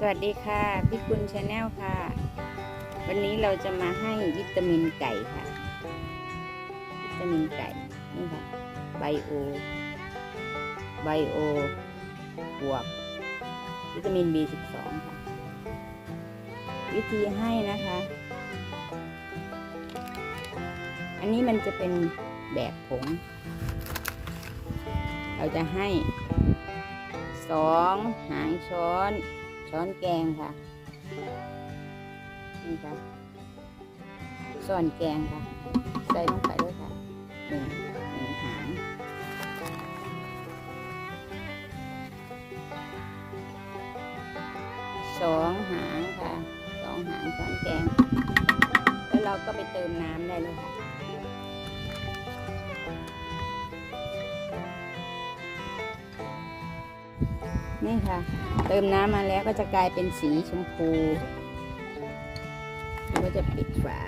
สวัสดีค่ะพี่คุณชาแนลค่ะ วันนี้เราจะมาให้วิตามินไก่ค่ะ วิตามินไก่นี่ค่ะไบโอไบโอบวก วิตามิน B12 ค่ะ วิธีให้นะคะ อันนี้มันจะเป็นแบบผง เราจะให้สองหางช้อน ช้อนแกงค่ะ นี่ค่ะส่วนแกงค่ะ ใส่ลงไปด้วยค่ะหนึ่งหนึ่งหางสองหางค่ะสองหางช้อนแกง แล้วเราก็ไปเติมน้ำได้เลยค่ะ นี่ค่ะ เติมน้ำมาแล้วก็จะกลายเป็นสีชมพูเราก็จะปิดฝา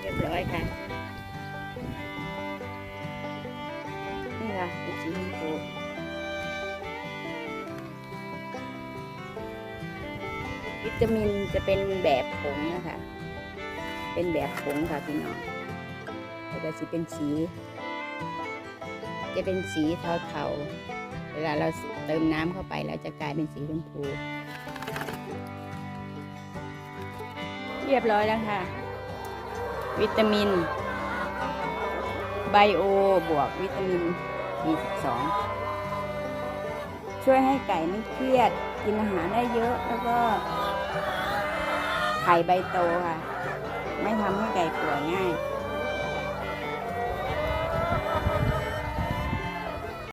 เรียบร้อยค่ะ นี่ค่ะเป็นสีชมพูวิตามินจะเป็นแบบผงนะคะ เป็นแบบผงค่ะพี่น้องแล้วก็จะเป็นสี จะเป็นสีเทาๆ เวลาเราเติมน้ำเข้าไปแล้วจะกลายเป็นสีชมพู เรียบร้อยแล้วค่ะ วิตามิน ไบโอบวกวิตามิน B12 ช่วยให้ไก่ไม่เครียด กินอาหารได้เยอะแล้วก็ไข่ใบโตค่ะ ไม่ทำให้ไก่ป่วยง่าย